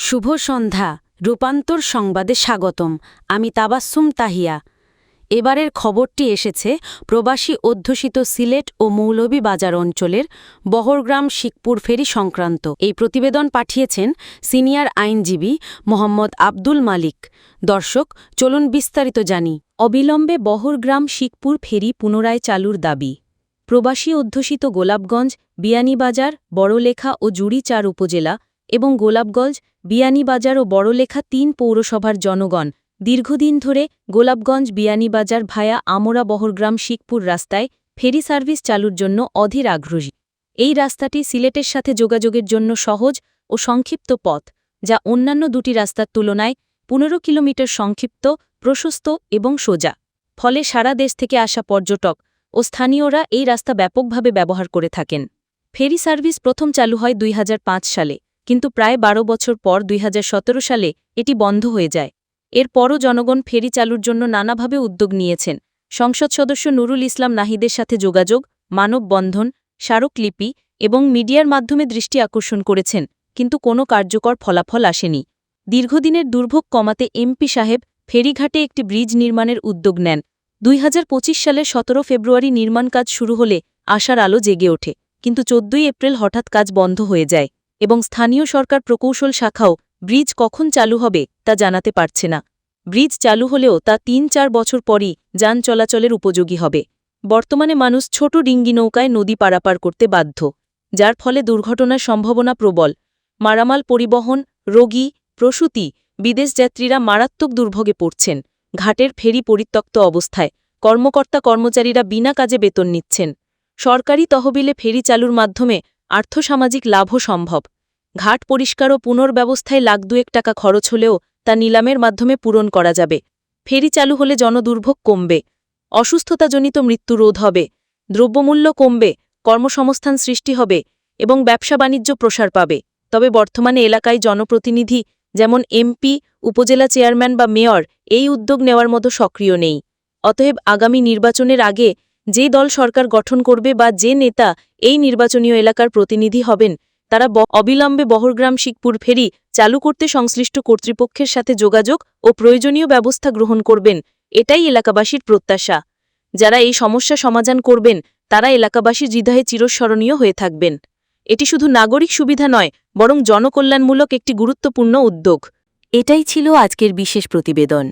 শুভ সন্ধ্যা, রূপান্তর সংবাদে স্বাগতম, আমি তাবাস্সুম তাহিয়া। এবারের খবরটি এসেছে, প্রবাসী অধ্যুষিত সিলেট ও মৌলভীবাজার অঞ্চলের বহরগ্রাম শিকপুর ফেরি সংক্রান্ত। এই প্রতিবেদন পাঠিয়েছেন সিনিয়র আইনজীবী মোহাম্মদ আব্দুল মালিক। দর্শক, চলুন বিস্তারিত জানি। অবিলম্বে বহরগ্রাম শিকপুর ফেরি পুনরায় চালুর দাবি। প্রবাসী অধ্যুষিত গোলাপগঞ্জ, বিয়ানীবাজার, বড়লেখা ও জুড়িচার উপজেলা এবং গোলাপগঞ্জ, বিয়ানীবাজার ও বড়লেখা তিন পৌরসভার জনগণ। দীর্ঘদিন ধরে গোলাপগঞ্জ, বিয়ানীবাজার ভায়া আমোরা বহরগ্রাম শিকপুর রাস্তায় ফেরি সার্ভিস চালুর জন্য অধীর আগ্রহী। এই রাস্তাটি সিলেটের সাথে যোগাযোগের জন্য সহজ ও সংক্ষিপ্ত পথ, যা অন্যান্য দুটি রাস্তার তুলনায় পনেরো কিলোমিটার সংক্ষিপ্ত, প্রশস্ত এবং সোজা। ফলে সারা দেশ থেকে আসা পর্যটক ও স্থানীয়রা এই রাস্তা ব্যাপকভাবে ব্যবহার করে থাকেন। ফেরি সার্ভিস প্রথম চালু হয় দুই হাজার পাঁচ সালে। কিন্তু প্রায় বারো বছর পর দুই হাজার সতেরো সালে এটি বন্ধ হয়ে যায়। এরপরও জনগণ ফেরি চালুর জন্য নানাভাবে উদ্যোগ নিয়েছেন। সংসদ সদস্য নুরুল ইসলাম নাহিদের সাথে যোগাযোগ মানববন্ধন স্মারকলিপি এবং মিডিয়ার মাধ্যমে দৃষ্টি আকর্ষণ করেছেন, কিন্তু কোনো কার্যকর ফলাফল আসেনি। দীর্ঘদিনের দুর্ভোগ কমাতে এমপি সাহেব ফেরিঘাটে একটি ব্রিজ নির্মাণের উদ্যোগ নেন। দুই সালের সতেরো ফেব্রুয়ারি নির্মাণ কাজ শুরু হলে আশার আলো জেগে ওঠে, কিন্তু চোদ্দই এপ্রিল হঠাৎ কাজ বন্ধ হয়ে যায়। এবং স্থানীয় সরকার প্রকৌশল শাখাও ব্রিজ কখন চালু হবে তা জানাতে পারছে না। ব্রিজ চালু হলেও তা তিন চার বছর পরই যান চলাচলের উপযোগী হবে। বর্তমানে মানুষ ছোট ডিঙ্গি নৌকায় নদী পারাপার করতে বাধ্য, যার ফলে দুর্ঘটনার সম্ভাবনা প্রবল। মারামাল পরিবহন, রোগী, প্রসূতি, বিদেশ যাত্রীরা মারাত্মক দুর্ভোগে পড়ছেন। ঘাটের ফেরি পরিত্যক্ত অবস্থায় কর্মকর্তা কর্মচারীরা বিনা কাজে বেতন নিচ্ছেন। সরকারি তহবিলে ফেরি চালুর মাধ্যমে আর্থসামাজিক লাভও সম্ভব। ঘাট পরিষ্কার ও পুনর্ব্যবস্থায় লাখ দুয়েক টাকা খরচ হলেও তা নিলামের মাধ্যমে পূরণ করা যাবে। ফেরি চালু হলে জনদুর্ভোগ কমবে। অসুস্থতাজনিত মৃত্যু রোধ হবে। দ্রব্যমূল্য কমবে, কর্মসংস্থান সৃষ্টি হবে এবং ব্যবসা বাণিজ্য প্রসার পাবে। তবে বর্তমানে এলাকায় জনপ্রতিনিধি যেমন এমপি, উপজেলা চেয়ারম্যান বা মেয়র এই উদ্যোগ নেওয়ার মতো সক্রিয় নেই। অতএব আগামী নির্বাচনের আগে যে দল সরকার গঠন করবে বা যে নেতা এই নির্বাচনীয় এলাকার প্রতিনিধি হবেন, তারা অবিলম্বে বহরগ্রাম, শিখপুর ফেরি চালু করতে সংশ্লিষ্ট কর্তৃপক্ষের সাথে যোগাযোগ ও প্রয়োজনীয় ব্যবস্থা গ্রহণ করবেন, এটাই এলাকাবাসীর প্রত্যাশা। যারা এই সমস্যা সমাধান করবেন, তারা এলাকাবাসীর হৃদয়ে চিরস্মরণীয় হয়ে থাকবেন। এটি শুধু নাগরিক সুবিধা নয়, বরং জনকল্যাণমূলক একটি গুরুত্বপূর্ণ উদ্যোগ। এটাই ছিল আজকের বিশেষ প্রতিবেদন।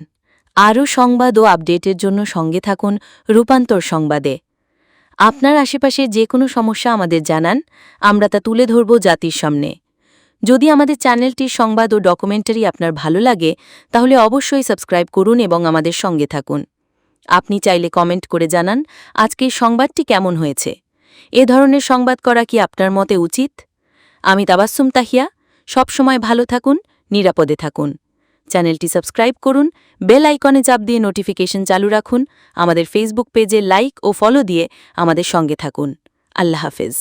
আরও সংবাদ ও আপডেটের জন্য সঙ্গে থাকুন রূপান্তর সংবাদে। আপনার আশেপাশে যে কোনো সমস্যা আমাদের জানান, আমরা তা তুলে ধরব জাতির সামনে। যদি আমাদের চ্যানেলটির সংবাদ ও ডকুমেন্টারি আপনার ভালো লাগে, তাহলে অবশ্যই সাবস্ক্রাইব করুন এবং আমাদের সঙ্গে থাকুন। আপনি চাইলে কমেন্ট করে জানান আজকের সংবাদটি কেমন হয়েছে? এ ধরনের সংবাদ করা কি আপনার মতে উচিত? আমি তাবাস্সুম তাহিয়া, সবসময় ভালো থাকুন, নিরাপদে থাকুন। চ্যানেলটি সাবস্ক্রাইব করুন, বেল আইকনে চাপ দিয়ে নোটিফিকেশন চালু রাখুন, আমাদের ফেসবুক পেজে লাইক ও ফলো দিয়ে আমাদের সঙ্গে থাকুন। আল্লাহ হাফেজ।